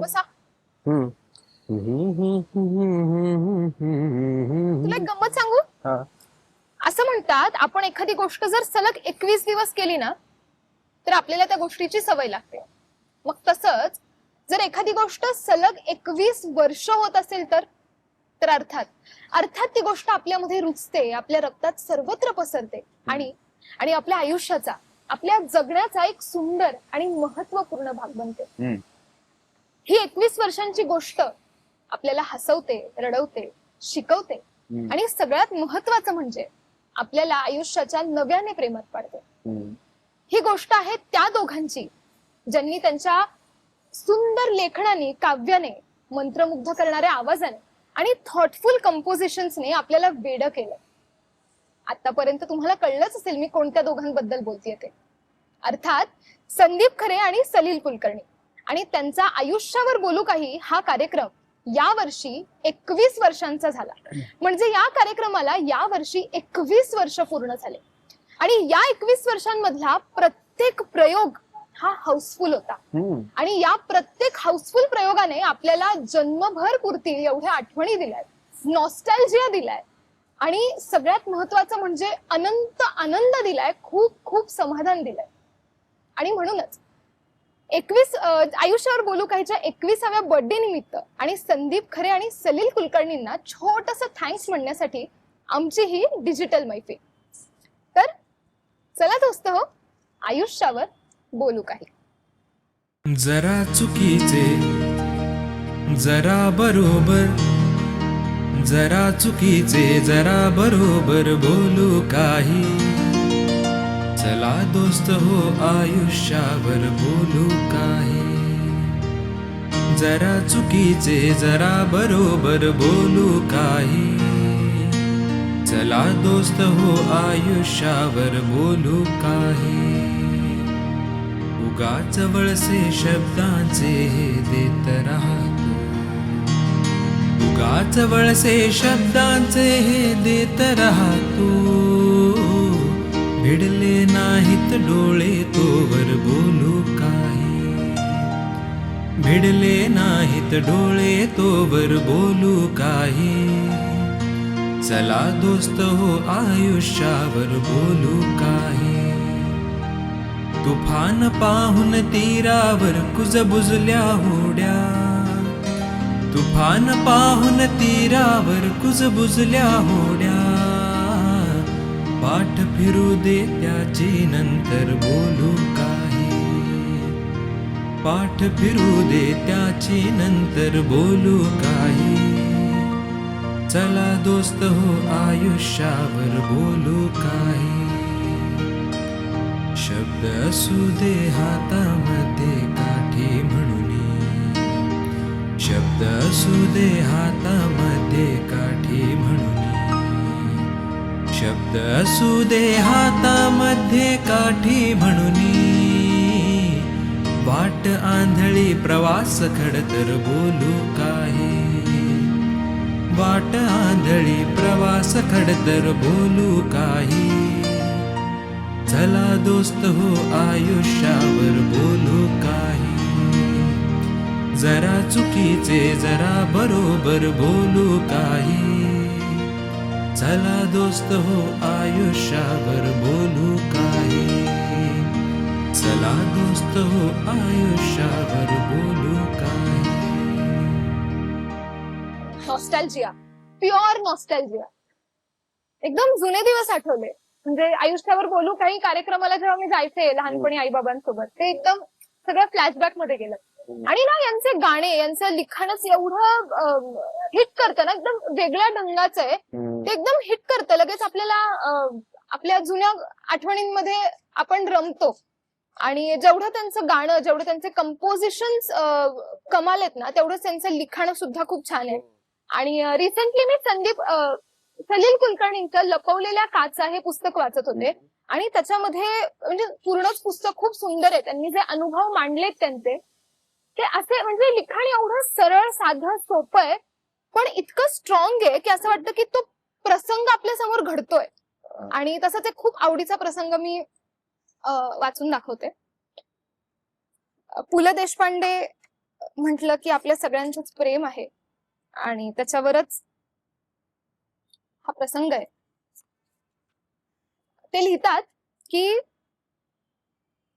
बसा तुला एक गंमत सांगू? हा. असं म्हणतात आपण एखादी गोष्ट जर सलग एकवीस दिवस केली ना तर आपल्याला त्या गोष्टीची सवय लागते. मग तसंच जर एखादी गोष्ट सलग एकवीस वर्ष होत असेल तर? तर अर्थात अर्थात ती गोष्ट आपल्यामध्ये रुचते आपल्या रक्तात सर्वत्र पसरते आणि आणि आपल्या आयुष्याचा आपल्या जगण्याचा एक सुंदर आणि महत्त्वपूर्ण भाग बनते. ही एकवीस वर्षांची गोष्ट आपल्याला हसवते रडवते शिकवते. आणि सगळ्यात महत्वाचं म्हणजे आपल्याला आयुष्याच्या नव्याने प्रेमात पाडते. ही गोष्ट आहे त्या दोघांची ज्यांनी त्यांच्या सुंदर लेखनाने काव्याने मंत्रमुग्ध करणाऱ्या आवाजाने आणि थॉटफुल कंपोजिशन्सने आपल्याला वेड केलं. आतापर्यंत तुम्हाला कळलंच असेल मी कोणत्या दोघांबद्दल बोलतेय ते. अर्थात संदीप खरे आणि सलील कुलकर्णी. आणि त्यांचा आयुष्यावर बोलू काही हा कार्यक्रम या वर्षी एकवीस वर्षांचा झाला. म्हणजे या कार्यक्रमाला या वर्षी एकवीस वर्ष पूर्ण झाले. आणि या एकवीस वर्षांमधला प्रत्येक प्रयोग हा हाऊसफुल होता. आणि या प्रत्येक हाऊसफुल प्रयोगाने आपल्याला जन्मभर पुरतील एवढ्या आठवणी दिल्यात नॉस्टॅल्जिया दिलाय आणि सगळ्यात महत्वाचं म्हणजे अनंत आनंद दिलाय खूप खूप समाधान दिलंय. आणि म्हणूनच एकवीस आयुष्यावर बोलू काहीच्या एकविसाव्या बर्थडे निमित्त आणि संदीप खरे आणि सलील कुलकर्णींना छोटस थँक्स म्हणण्यासाठी आमची ही डिजिटल मैफिल. तर चला दोस्त हो आयुष्यावर बोलू काही. जरा चुकीचे जरा बरोबर जरा चुकीचे जरा बरोबर बोलू काही. चला दोस्त हो आयुष्यावर बोलू काही. जरा चुकीचे जरा बरोबर बोलू काही. चला दोस्त हो आयुष्यावर बोलू काही. उगाच वळसे शब्दांचे हे देत राहतो. उगाच वळसे शब्दांचे हे देत राहतो. भिडले नाहीत डोळे तोवर बोलू काही. भिडले नाहीत डोळे तोवर बोलू काही. चला दोस्त हो आयुष्यावर बोलू का तुफान पाहून तीरावर कुजबुजल्या होड्या. तुफान पाहून तीरावर कुजबुजल्या होड्या. पाठ फिरू दे त्याची नंतर बोलू काही. पाठ फिरू दे त्याची नंतर बोलू काही. चला दोस्त हो आयुष्यावर बोलू काही. शब्द असू दे हातामध्ये काठी म्हणून. शब्द असू दे हातामध्ये काठी म्हणून. शब्द असू दे हातामध्ये काठी म्हणून. वाट आंधळी प्रवास खडतर बोलू काही? वाट आंधळी प्रवास खडतर बोलू काही? चला दोस्त हो आयुष्यावर बोलू काही. जरा चुकीचे जरा बरोबर बोलू काही. चला दोस्त हो आयुष्यावर बोलू काही. चला दोस्त हो आयुष्यावर बोलू काही. नॉस्टॅल्जिया प्युअर नॉस्टॅल्जिया एकदम जुने दिवस आठवले. म्हणजे आयुष्यावर बोलू काही कार्यक्रमाला जेव्हा मी जायचे लहानपणी आईबाबांसोबत ते एकदम सगळं फ्लॅशबॅकमध्ये गेलं. आणि ना यांचे गाणे यांचं लिखाणच एवढं हिट करतं ना एकदम वेगळ्या ढंगाचं आहे. हम्म. ते एकदम हिट करतं. लगेच आपल्याला आपल्या जुन्या आठवणींमध्ये आपण रमतो. आणि जेवढं त्यांचं गाणं जेवढं त्यांचे कंपोजिशन कमाल आहेत ना तेवढंच त्यांचं लिखाण सुद्धा खूप छान आहे. आणि रिसेंटली मी संदीप सलील कुलकर्णींचं लपवलेल्या काचा हे पुस्तक वाचत होते. आणि त्याच्यामध्ये म्हणजे पूर्णच पुस्तक खूप सुंदर आहे. त्यांनी जे अनुभव मांडलेत त्यांचे ते असे म्हणजे लिखाण एवढं सरळ साधं सोपं आहे. पण इतकं स्ट्रॉंग आहे की असं वाटतं की तो प्रसंग आपल्यासमोर घडतोय. आणि तसाच एक खूप आवडीचा प्रसंग मी वाचून दाखवते. पु ल देशपांडे म्हटलं की आपल्या सगळ्यांचंच प्रेम आहे. आणि त्याच्यावरच हा प्रसंग आहे. ते लिहितात की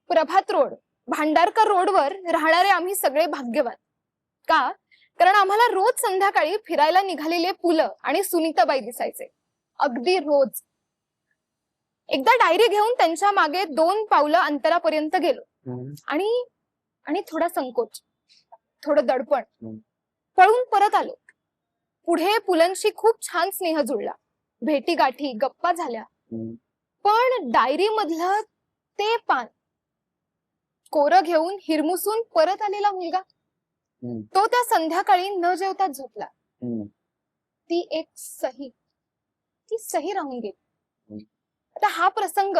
प्रभात रोड भांडारकर रोडवर राहणारे आम्ही सगळे भाग्यवान. का? कारण आम्हाला रोज संध्याकाळी फिरायला निघालेले पुलं आणि सुनीताबाई दिसायचे. अगदी रोज. एकदा डायरी घेऊन त्यांच्या मागे दोन पावलं अंतरापर्यंत गेलो. आणि आणि थोडा संकोच थोडं दडपण. पळून परत आलो. पुढे पुलंशी खूप छान स्नेह जुळला भेटी गाठी गप्पा झाल्या. पण डायरी मधलं ते पान कोरं घेऊन हिरमुसून परत आलेला मुलगा. तो त्या संध्याकाळी न जेवता झोपला. ती एक सही ती सही राहून गेली. आता हा प्रसंग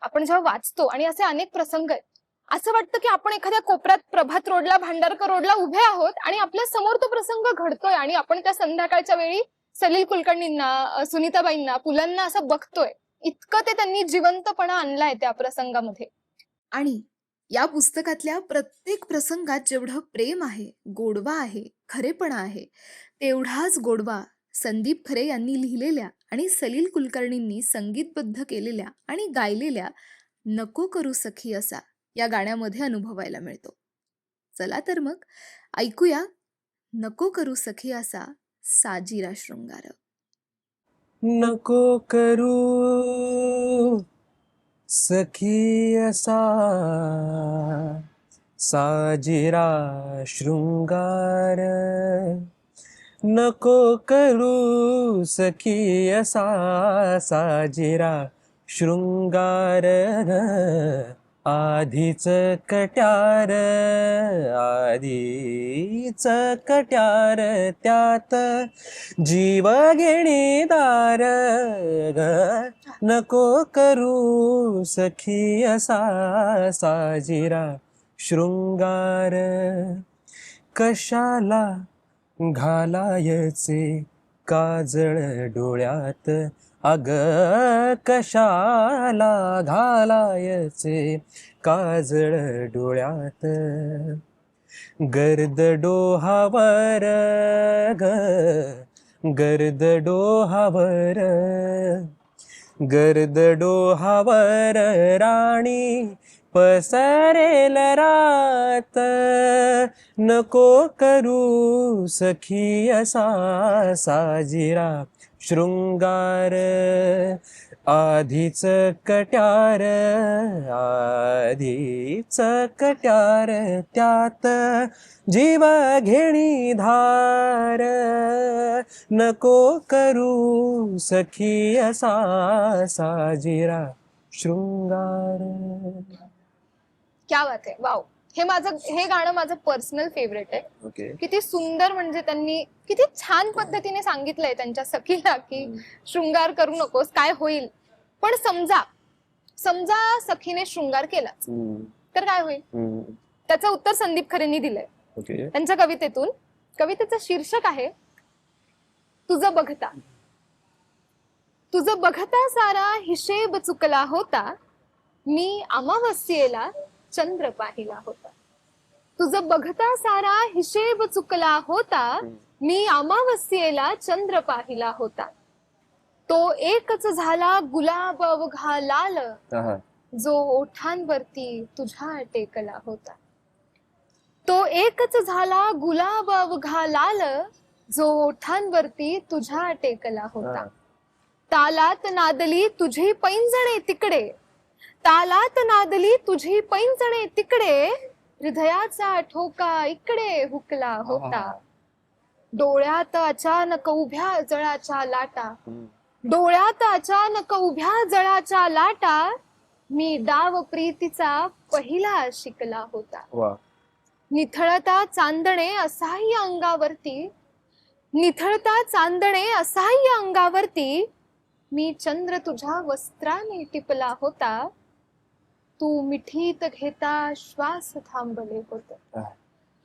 आपण जेव्हा वाचतो आणि असे अनेक प्रसंग आहेत असं वाटतं की आपण एखाद्या कोपऱ्यात प्रभात रोडला भांडारकर रोडला उभे आहोत आणि आपल्यासमोर तो प्रसंग घडतोय आणि आपण त्या संध्याकाळच्या वेळी सलील कुलकर्णींना सुनीताबाईंना पुलांना असं बघतोय. इतकं ते त्यांनी जिवंतपणा आणलाय त्या प्रसंगामध्ये. आणि या पुस्तकातल्या प्रत्येक प्रसंगात जेवढं प्रेम आहे गोडवा आहे खरेपणा आहे तेवढाच गोडवा संदीप खरे यांनी लिहिलेल्या आणि सलील कुलकर्णींनी संगीतबद्ध केलेल्या आणि गायलेल्या नको करू सखी असा या गाण्यामध्ये अनुभवायला मिळतो. चला तर मग ऐकूया नको करू सखी असा साजिरा शृंगार. नको करू सखी असा साजिरा शृंगार. नको करू सखी असा साजिरा शृंगार. आधीच कट्यार आधीच कट्यार त्यात जीव घेणीदार ग नको करू सखी असा साजिरा शृंगार. कशाला घालायचे काजळ डोळ्यात? अग कशाला घालायचे? काजळ डोळ्यात गर्द डोहावर ग गर्द डोहावर गर्द डोहावर राणी पसरेल रात. नको करू सखी असा साजिरा शृंगार आधीच कट्यार आधीच कट्यार त्यात जीव घेणी धार. नको करू सखी असा साजिरा शृंगार. क्या बात आहे. वाव. हे माझं हे गाणं माझं पर्सनल फेवरेट आहे. ओके. किती सुंदर म्हणजे त्यांनी किती छान पद्धतीने सांगितलंय त्यांच्या सखीला की शृंगार करू नकोस काय होईल? पण समजा समजा सखीने शृंगार केला तर काय होईल? त्याचं उत्तर संदीप खरेंनी दिलंय. ओके. त्यांच्या कवितेतून कवितेचं शीर्षक आहे तुझं बघता. तुझं बघता सारा हिशेब चुकला होता मी अमावस्येला चंद्र पाहिला होता. तुझं बघता सारा हिशेब चुकला होता मी अमावस्येला चंद्र पाहिला होता. तो एकच झाला गुलाब अवघा लाल जो ओठांवरती तुझ्या टेकला होता. तो एकच झाला गुलाब अवघा लाल जो ओठांवरती तुझ्या टेकला होता. तालात नादली तुझी पैंजणे तिकडे तालात नादली तुझी पैंजणे तिकडे हृदयाचा ठोका इकडे हुकला होता. डोळ्यात अचानक उभ्या जळाच्या लाटा. डोळ्यात अचानक उभ्या जळाच्या लाटा मी डाव प्रीतीचा पहिला शिकला होता. निथळता चांदणे असहाय्य अंगावरती निथळता चांदणे असहाय्य अंगावरती मी चंद्र तुझ्या वस्त्राने टिपला होता. तू मिठीत घेता श्वास थांबले होते.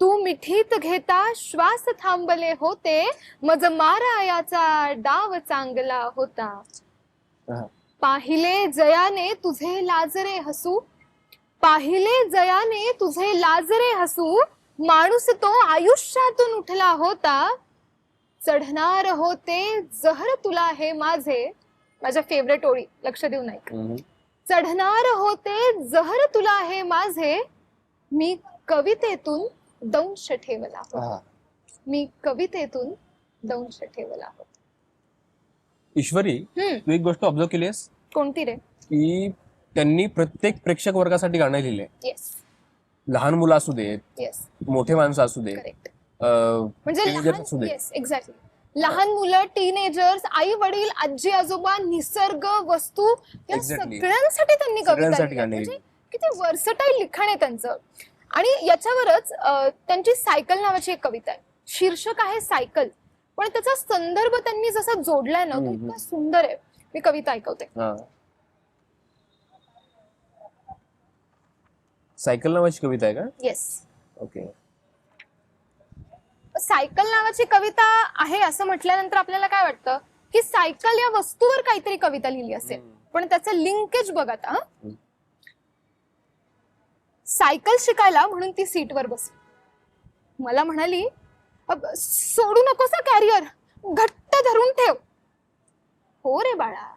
तू मिठीत घेता श्वास थांबले होते. मज मारायाचा डाव चांगला होता. पाहिले जयाने तुझे लाजरे हसू. पाहिले जयाने तुझे लाजरे हसू. माणूस तो आयुष्यातून उठला होता. चढणार होते जहर तुला हे माझे. माझ्या फेवरेट ओळी. लक्ष देऊ नाही चढणार होते जहर तुला हे माझे मी कवितेतून दंश ठेवला होता. मी कवितेतून दंश ठेवला होता. ईश्वरी हम्म. तू एक गोष्ट ऑब्झर्व केली आहेस कोणती रे? की त्यांनी प्रत्येक प्रेक्षक वर्गासाठी गाणं लिहिले येस लहान मुलं असू देत येस मोठे माणसं असू दे करेक्ट अं, म्हणजे Teenagers लहान असू दे. येस एक्झॅक्टली लहान मुलं टीनेजर्स आई वडील आजी आजोबा निसर्ग वस्तू या Exactly. सगळ्यांसाठी त्यांनी कविता सगळ्यांसाठी लिहिल्या. गाणी म्हणजे किती वर्सटाईल लिखाण आहे त्यांचं. आणि याच्यावरच अं, त्यांची सायकल नावाची एक कविता आहे. शीर्षक आहे सायकल. पण त्याचा संदर्भ त्यांनी जसा जोडलाय ना तो हम्म, इतका सुंदर आहे. मी कविता ऐकवते. हा. सायकल नावाची कविता आहे का? येस ओके सायकल नावाची कविता आहे असं म्हटल्यानंतर आपल्याला काय वाटतं? की सायकल या वस्तूवर काहीतरी कविता लिहिली असेल. पण त्याचं लिंकेज बघ आता? हम्म. सायकल शिकायला म्हणून ती सीटवर बसली. मला म्हणाली "अब, सोडू नकोस कॅरियर घट्ट धरून ठेव. हो रे बाळा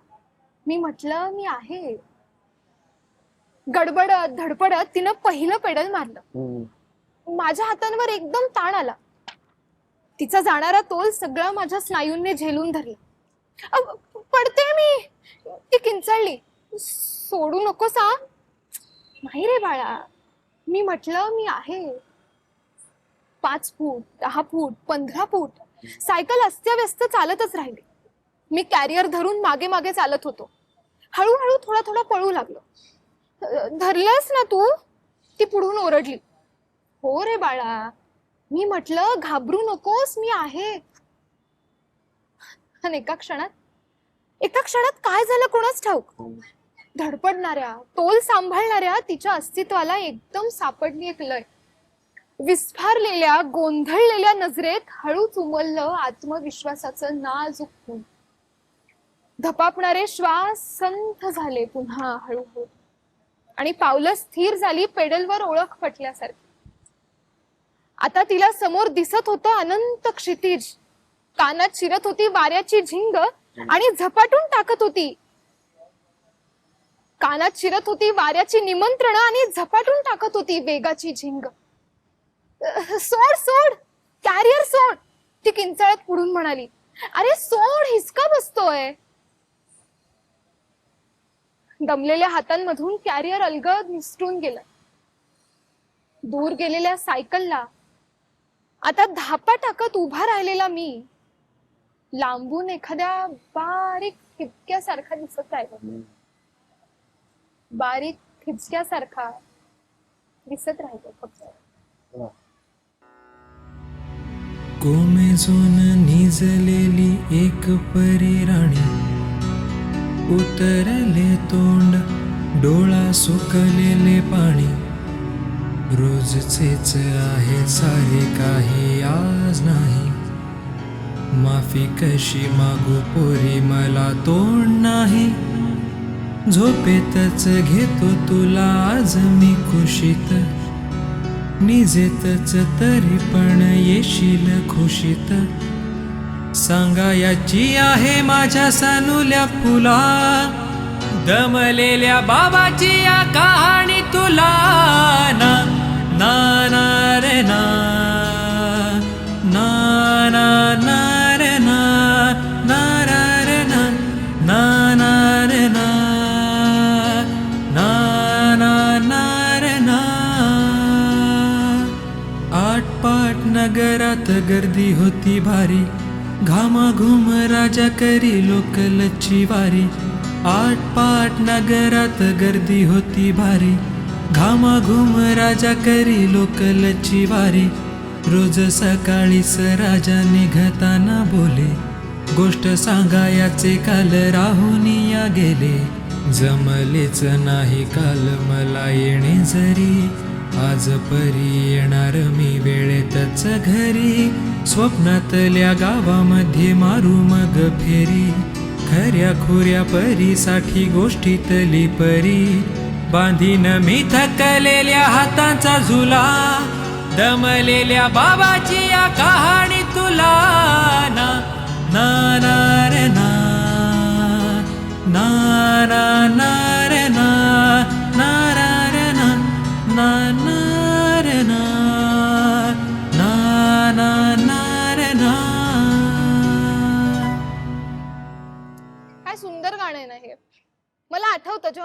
मी म्हटलं मी आहे. गडबडत धडपडत तिनं पहिलं पेडल मारलं. माझ्या हातांवर एकदम ताण आला. तिचा जाणारा तोल सगळा माझ्या स्नायूंनी झेलून धरला. पडते मी. ती किंचाळली. सोडू नको सा. नाही रे बाळा. मी म्हटलं मी आहे. पाच फूट दहा फूट पंधरा फूट. सायकल अस्त्यव्यस्त चालतच राहिली. मी कॅरियर धरून मागे मागे चालत होतो. हळूहळू थोडा थोडा पळू लागलो. धरलंस ना तू? ती पुढून ओरडली. हो रे बाळा. मी म्हटलं घाबरू नकोस मी आहे. आणि एका क्षणात एका क्षणात काय झालं कोणाच ठाऊक? धडपडणाऱ्या तोल सांभाळणाऱ्या तिच्या अस्तित्वाला एकदम सापडली एक लय. विस्फारलेल्या गोंधळलेल्या नजरेत हळूच उमललं आत्मविश्वासाचं नाजूक खून धपापणारे श्वास संथ झाले पुन्हा हळूहळू. आणि पावलं स्थिर झाली पेडलवर ओळख पटल्यासारखी. आता तिला समोर दिसत होतं अनंत क्षितिज. कानात शिरत होती वाऱ्याची झिंग आणि झपाटून टाकत होती. कानात शिरत होती वाऱ्याची निमंत्रण आणि झपाटून टाकत होती वेगाची झिंग. सोड सोड कॅरियर सोड ती किंचाळत पुढून म्हणाली. अरे सोड हिसका बसतोय. दमलेल्या हातांमधून कॅरियर अलगद निसटून गेलं. दूर गेलेल्या सायकलला आता धापा टाकत उभा राहिलेला मी लांबून एखाद्या बारीक ठिपक्यासारखा दिसत आहे. बारीक ठिपक्यासारखा दिसत राहिलो फक्त. कोमेजून निजलेली एक परी राणी उतरले तोंड डोळा सुकलेले पाणी. रोजचेच आहे सारे काही आज नाही. माफी कशी मागू पोरी मला तोंड नाही. झोपेतच घेतो तुला आज मी खुशीत. निजेतच तरी पण येशील खुशीत. सांगा याची आहे माझ्या सनुल्या फुला. दमलेल्या बाबाची या कहाणी तुला ना. नगरात गर्दी होती भारी गर्दि हती भारी. गामघुम राजाी लच्छी वारी. नगरात गर्दी होती भारी. घामाघूम राजा करी लोकलची वारी. रोज सकाळीच राजा निघताना बोले. गोष्ट सांगायाचे काल राहुनिया या गेले. जमलेच नाही काल मला येणे जरी. आज परी येणार मी वेळेतच घरी. स्वप्नातल्या गावामध्ये मारू मग फेरी. खऱ्या खुऱ्या परीसाठी गोष्टीतली परी. बांधीन मी थकलेल्या हातांचा झुला दमलेल्या बाबाची या कहाणी तुला. ना ना ना रे ना ना ना ना रे ना ना रे ना ना ना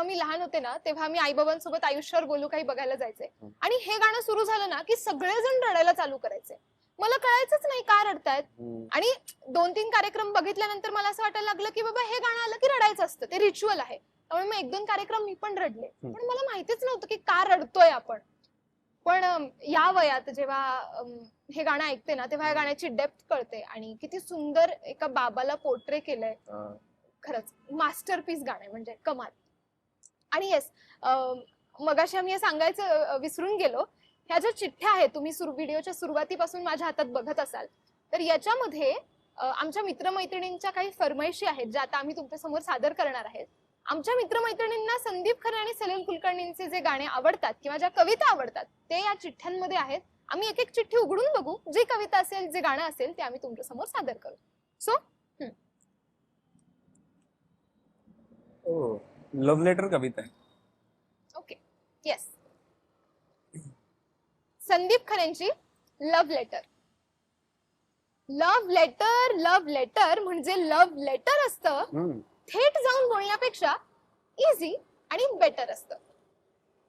जेव्हा मी लहान होते ना तेव्हा मी आईबाबांसोबत आयुष्यावर बोलू काही बघायला जायचे. आणि हे गाणं सुरू झालं ना की सगळेजण रडायला चालू करायचे. मला कळायचंच नाही का रडतायत. आणि दोन तीन कार्यक्रम बघितल्यानंतर मला असं वाटायला लागलं की बाबा हे गाणं आलं की रडायचं असतं. ते रिच्युअल आहे. त्यामुळे मग एक दोन कार्यक्रम मी पण रडले. पण मला माहितीच नव्हतं की का रडतोय आपण. पण या वयात जेव्हा हे गाणं ऐकते ना तेव्हा या गाण्याची डेप्थ कळते. आणि किती सुंदर एका बाबाला पोर्ट्रे केलंय. खरंच मास्टरपीस गाणं म्हणजे कमाल. आणि येस मगाशी आम्ही हे सांगायचं विसरून गेलो. ह्या ज्या चिठ्ठ्या आहेत तुम्ही सुरू व्हिडिओच्या सुरुवातीपासून माझ्या हातात बघत असाल तर याच्यामध्ये आमच्या मित्रमैत्रिणींच्या काही फरमाईशी आहेत ज्या आता आम्ही तुमच्यासमोर सादर करणार आहेत. आमच्या मित्रमैत्रिणींना संदीप खरे आणि सलील कुलकर्णींचे जे गाणे आवडतात किंवा ज्या कविता आवडतात ते या चिठ्ठ्यांमध्ये आहेत. आम्ही एक एक चिठ्ठी उघडून बघू जी कविता असेल जे गाणं असेल ते आम्ही तुमच्यासमोर सादर करू. सो लव्ह लेटर कविता आहे. Okay yes Sandeep खरेंची love letter love letter love letter म्हणजे लव्ह लेटर असतं. हम्म. थेट जाऊन बोलण्यापेक्षा इझी आणि बेटर असतं.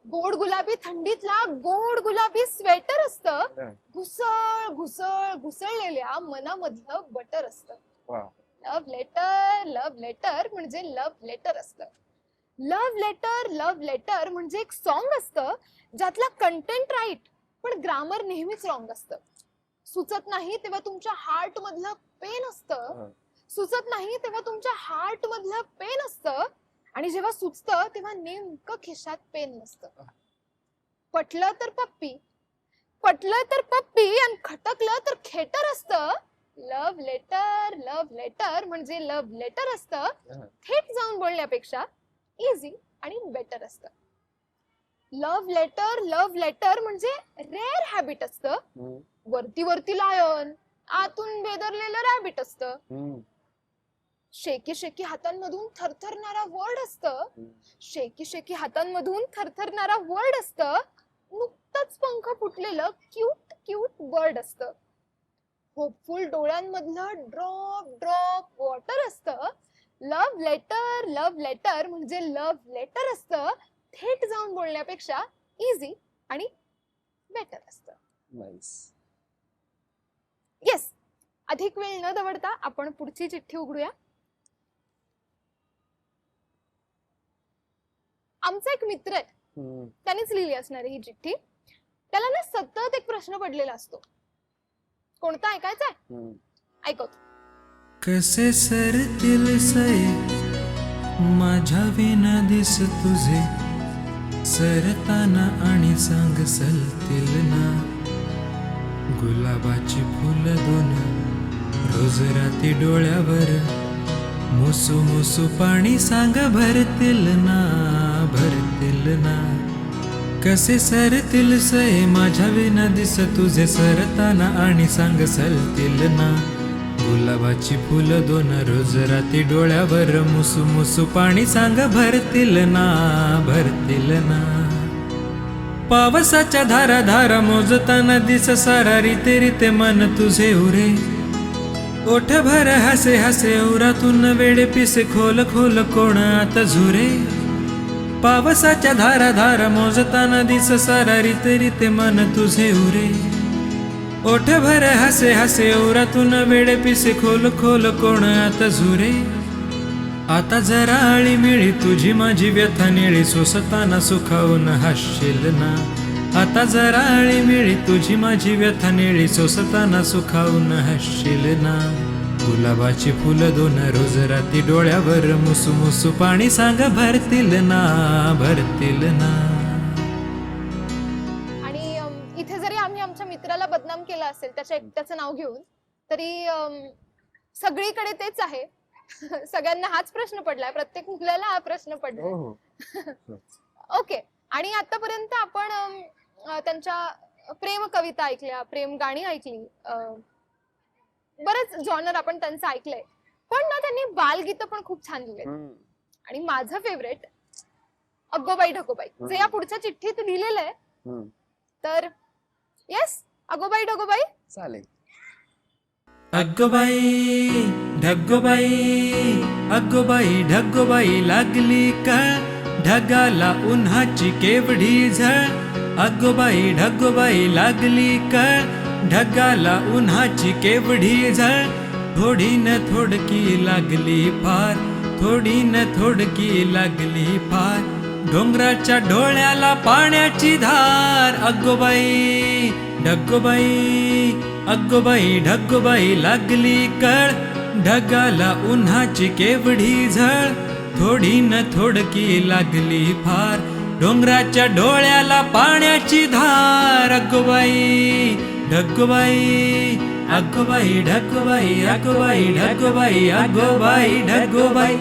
गोड गुलाबी थंडीतला गोड गुलाबी स्वेटर असतं. हा. घुसळ घुसळ घुसळलेल्या मनामधलं बटर असतं. वा. लव्ह लेटर लव्ह लेटर म्हणजे लव्ह लेटर असतं. लव्ह लेटर लव्ह लेटर म्हणजे एक सॉन्ग असतं ज्यातला कंटेंट राईट पण ग्रामर नेहमीच रॉंग असतं. सुचत नाही तेव्हा तुमच्या हार्ट मधलं पेन असतं. सुचत नाही तेव्हा तुमच्या हार्ट मधलं पेन असतं. आणि जेव्हा सुचतं तेव्हा नेमकं खिशात पेन नसतं. पटलं तर पप्पी. पटलं तर पप्पी आणि खटकलं तर खेटर असतं. लव्ह लेटर लव्ह लेटर म्हणजे लव्ह लेटर असतं. थेट जाऊन बोलण्यापेक्षा इझी आणि बेटर असतं. लव्ह लेटर लव्ह लेटर म्हणजे रेअर हॅबिट असतं. वरती वरती लायन आतून बेदरलेलं रॅबिट असतं. शेकी शेकी हातांमधून थरथरणारा वर्ड असतं. शेकी शेकी हातांमधून थरथरणारा वर्ड असतं. नुकतंच पंख फुटलेलं क्यूट क्यूट बर्ड असतं. होपफुल डोळ्यांमधलं ड्रॉप ड्रॉप वॉटर असतं. लव्ह लेटर लव्ह लेटर म्हणजे लव्ह लेटर असतं थेट जाऊन बोलण्यापेक्षा इझी आणि बेटर असतं. येस अधिक वेळ न दवडता आपण पुढची चिठ्ठी उघडूया. आमचा एक मित्र आहे. त्यानेच लिहिली असणारी ही चिठ्ठी. त्याला ना सतत एक प्रश्न पडलेला असतो. कोणता ऐकायचा आहे. ऐकवतो कसे सरतील सये माझ्या विना दिस तुझे. सरताना आणि सांग सलतील ना. गुलाबाची फुल दोन. रोज राती डोळ्यावर. मुसू मुसू पाणी सांग भरतील ना भरतील ना. कसे सरतील सये माझ्या विना दिस तुझे. सरताना आणि सांग सलतील ना. गुलाबाची फुलं दोन रोज राती डोळ्यावर मुसू मुसू पाणी सांग भरतील ना भरतील ना. पावसाच्या धारा धारा मोजताना दिस सारा रीते रीते मन तुझे उरे. ओठ भर हसे हसे उरातून वेडे पिसे खोल खोल कोण आता झुरे. पावसाच्या धारा धारा मोजताना दिस सारा रीते रीते मन तुझे उरे. ओठ भर हसे हसे ओरातून वेळ पिसे खोल खोल कोण आता झुरे? आता जरा आळी मिळी तुझी माझी व्यथा निळी सोसताना सुखावून हसशील ना. आता जरा आळी मिळी तुझी माझी व्यथा निळी सोसताना सुखावून हसशील ना. गुलाबाची फुलं दोन रोज राती डोळ्यावर मुसू मुसू पाणी सांग भरतील ना भरतील ना. असेल त्याच्या एकट्याचं नाव घेऊन. तरी सगळीकडे तेच आहे. सगळ्यांना हाच प्रश्न पडलाय. प्रत्येक मुलाला हा प्रश्न पडलाय. हो हो. ओके. आणि आतापर्यंत आपण त्यांच्या प्रेम कविता ऐकल्या प्रेम गाणी ऐकली बरेच जॉनर आपण त्यांचं ऐकलंय. पण ना त्यांनी बालगीत पण खूप छान लिहिले हम्म. आणि माझं फेवरेट अगोबाई ढगोबाई जे या पुढच्या चिठ्ठीत लिहिलेलं आहे. तर येस अगोबाई ढगोबाई चालेल. अग्गोबाई ढग्गोबाई अग्गोबाई ढग्गोबाई लागली का? ढगाला उन्हाची केवढी झळ. अग्गोबाई ढग्गोबाई लागली का? ढगाला उन्हाची केवढी झळ. थोडी न थोडकी लागली फार थोडी न थोडकी लागली फार. डोंगराच्या डोळ्याला पाण्याची धार. अग्गोबाई ढग्गोबाई अग्गोबाई ढग्गोबाई लागली कळ. ढगाला उन्हाची केवढी झळ. थोडी न थोडकी लागली फार. डोंगराच्या डोळ्याला पाण्याची धार. अग्गोबाई ढग्गोबाई अग्गोबाई ढग्गोबाई अग्गोबाई ढग्गोबाई अग्गोबाई ढग्गोबाई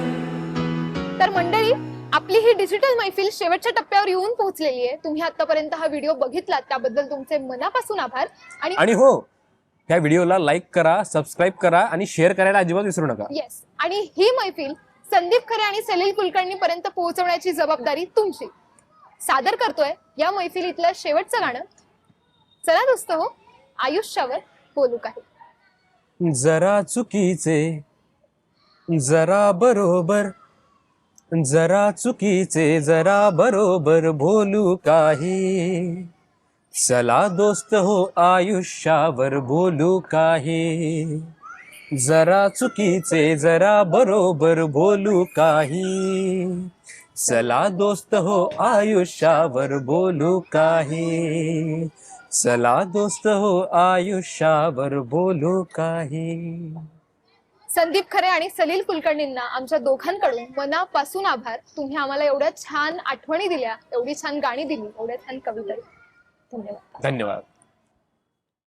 तर मंडळी आपली ही डिजिटल मैफिल शेवटच्या टप्प्यावर येऊन पोहोचलेली आहे. तुम्ही आतापर्यंत हा व्हिडिओ बघितला त्याबद्दल तुमचे मनापासून आभार. आणि आणि हो ह्या व्हिडिओला लाईक करा सबस्क्राईब करा आणि शेअर करायला अजिबात विसरू नका. येस आणि ही मैफिल संदीप खरे आणि सलील कुलकर्णी पर्यंत पोहोचवण्याची जबाबदारी तुमची. सादर करतोय या मैफिलीतलं शेवटचं गाणं. चला दोस्त हो आयुष्यावर बोलू काही. जरा चुकीचे जरा बरोबर जरा चुकीचे जरा बरोबर बोलू काही. चला दोस्त हो आयुष्यावर बोलू काही. जरा चुकीचे जरा बरोबर बोलू काही. चला दोस्त हो आयुष्यावर बोलू काही. चला दोस्त हो आयुष्यावर बोलू काही. संदीप खरे आणि सलील कुलकर्णींना आमच्या दोघांकडून मनापासून आभार. तुम्ही आम्हाला एवढ्या छान आठवणी दिल्या एवढी छान गाणी दिली एवढ्या छान कविता धन्यवाद. धन्यवाद.